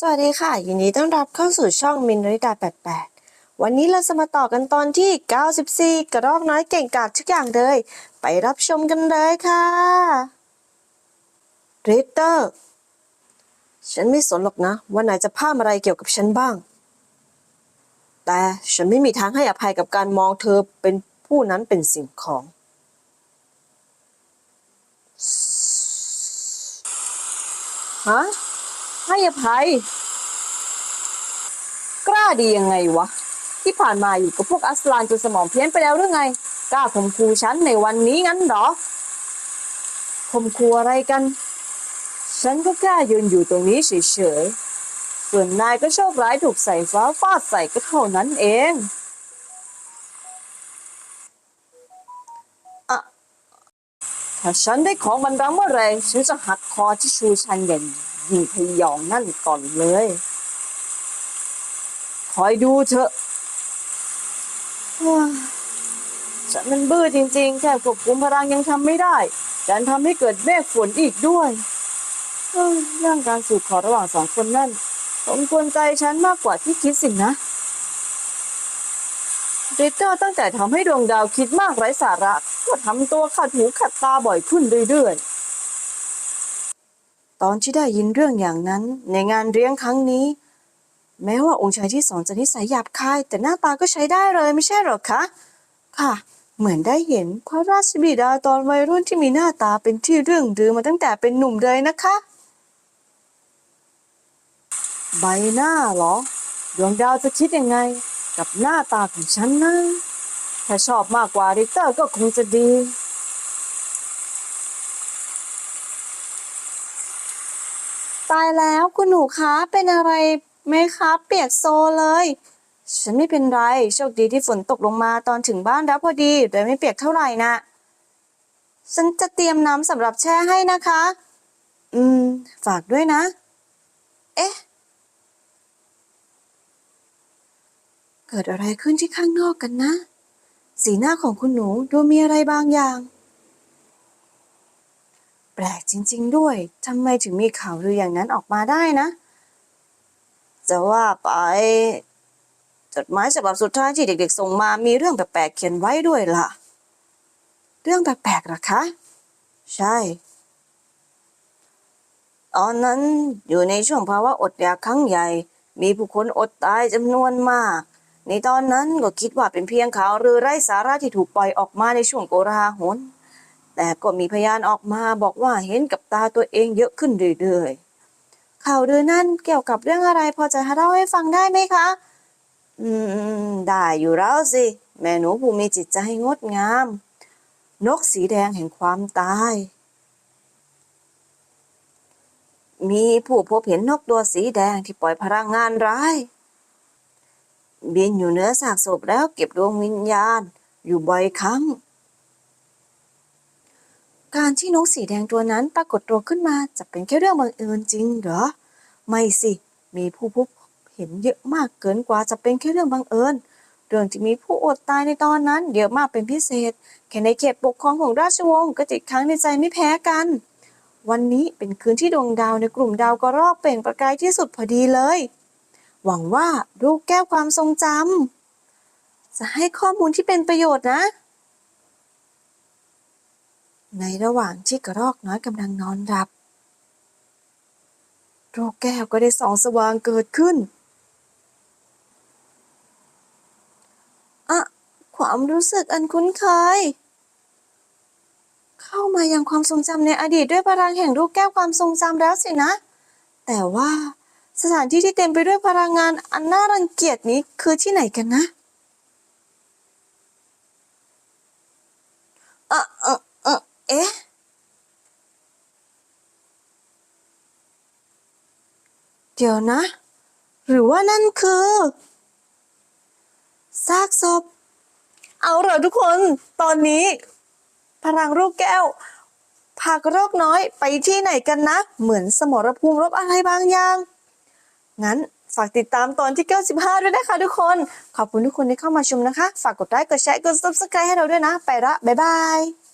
สวัสดีค่ะ ยินดีต้อนรับเข้าสู่ช่องมินริดา88 วันนี้เราจะมาต่อกันตอนที่ 94 กระรอกน้อยเก่งกาจทุกอย่างเลย ไปรับชมกันเลยค่ะริตเตอร์ ฉันไม่สนหรอกนะว่านายจะพามอะไรเกี่ยวกับฉันบ้าง แต่ฉันไม่มีทางให้อภัยกับการมองเธอเป็นผู้นั้นเป็นสิ่งของฮะ ให้อภัย กล้าดียังไงวะ ที่ผ่านมาอยู่กับพวกอัสลานจนสมองเพี้ยนไปแล้วหรือไง กล้าข่มขู่ฉันในวันนี้งั้นหรอข่มขู่อะไรกัน ฉันก็แค่ยืนอยู่ตรงนี้เฉยๆ ส่วนนายก็โชคร้ายถูกใส่ฟ้าฟาดใส่ก็เท่านั้นเองอะถ้าฉันได้ของมันรังเมื่อไรฉันจะหักคอที่ชูชันอย่าง ยิงพยองนั่นก่อนเลย คอยดูเถอะฉันมันบื้อจริงๆ แค่ควบคุมพลังยังทำไม่ได้ดันทำให้เกิดเมฆฝนอีกด้วยเรื่องการสืบขอระหว่างสองคนนั่นสมควรใจฉันมากกว่าที่คิดสินะริตเตอร์ตั้งแต่ทำให้ดวงดาวคิดมากไร้สาระ ก็ทำตัวขัดหูขัดตาบ่อยขึ้นเรื่อยๆ ตอนที่ได้ยินเรื่องอย่างนั้น ในงานเลี้ยงครั้งนี้ แม้ว่าองค์ชายที่สองจะนิสัยหยาบคาย แต่หน้าตาก็ใช้ได้เลยไม่ใช่หรอคะ ค่ะ เหมือนได้เห็นพระราชบิดาตอนวัยรุ่นที่มีหน้าตาเป็นที่เรื่องลือมาตั้งแต่เป็นหนุ่มเลยนะคะ ใบหน้าเหรอ ดวงดาวจะคิดยังไง กับหน้าตาของฉันนะ ถ้าชอบมากกว่าริเตอร์ก็คงจะดี ตายแล้วคุณหนูคะเป็นอะไรไหมคะเปียกโซเลย ฉันไม่เป็นไร โชคดีที่ฝนตกลงมาตอนถึงบ้านแล้วพอดีโดยไม่เปียกเท่าไหร่นะฉันจะเตรียมน้ำสำหรับแช่ให้นะคะ อืม ฝากด้วยนะ เอ๊ะ เกิดอะไรขึ้นที่ข้างนอกกันนะ สีหน้าของคุณหนูดูมีอะไรบางอย่าง แปลกจริง ๆ ด้วยทำไมถึงมีข่าวลืออย่างนั้นออกมาได้นะ จะว่าไป จดหมายฉบับสุดท้ายที่เด็ก ๆ ส่งมามีเรื่องแปลกๆเขียนไว้ด้วยล่ะ เรื่องแปลกๆหรอคะ ใช่ตอนนั้นอยู่ในช่วงภาวะอดอยากครั้งใหญ่ มีผู้คนอดตายจำนวนมาก ในตอนนั้นก็คิดว่าเป็นเพียงข่าวลือไร้สาระที่ถูกปล่อยออกมาในช่วงโกลาหล แต่ก็มีพยานออกมาบอกว่าเห็นกับตาตัวเองเยอะขึ้นเรื่อยๆ ข่าวลือนั่นเกี่ยวกับเรื่องอะไรพอจะเล่าให้ฟังได้ไหมคะ อืม ได้อยู่แล้วสิ แม่หนูผู้มีจิตใจงดงาม นกสีแดงแห่งความตาย มีผู้พบเห็นนกตัวสีแดงที่ปล่อยพลังงานร้าย บินอยู่เหนือซากศพแล้วเก็บดวงวิญญาณอยู่บ่อยครั้ง การที่นกสีแดงตัวนั้นปรากฏตัวขึ้นมาจะเป็นแค่เรื่องบังเอิญจริงเหรอ ไม่สิ มีผู้พบเห็นเยอะมากเกินกว่าจะเป็นแค่เรื่องบังเอิญ เรื่องที่มีผู้อดตายในตอนนั้นเยอะมากเป็นพิเศษ แค่ในเขตปกครองของราชวงศ์ก็ติดค้างในใจไม่แพ้กัน วันนี้เป็นคืนที่ดวงดาวในกลุ่มดาวกระรอกเปล่งประกายที่สุดพอดีเลย หวังว่าลูกแก้วความทรงจำจะให้ข้อมูลที่เป็นประโยชน์นะ ในระหว่างที่กระรอกน้อยกำลังนอนหลับโรคแก้วก็ได้ส่องสว่างเกิดขึ้นอะความรู้สึกอันคุ้นเคย เข้ามายังความทรงจำในอดีตด้วยพลังแห่งลูกแก้วความทรงจำแล้วสินะ แต่ว่าสถานที่ที่เต็มไปด้วยพลังงานอันน่ารังเกียจนี้คือที่ไหนกันนะ เออเออเออเอ๊ะ เดี๋ยวนะ หรือว่านั่นคือ ซากศพ เอาเหรอทุกคน ตอนนี้ พลังลูกแก้วพากระรอกน้อยไปที่ไหนกันนะ เหมือนสมรภูมิรบอะไรบางอย่าง งั้นฝากติดตามตอนที่ 95 ด้วยนะคะทุกคน ขอบคุณทุกคนที่เข้ามาชมนะคะ ฝากกดไลค์ กดแชร์ กด subscribe ให้เราด้วยนะ ไปละ บ๊ายบาย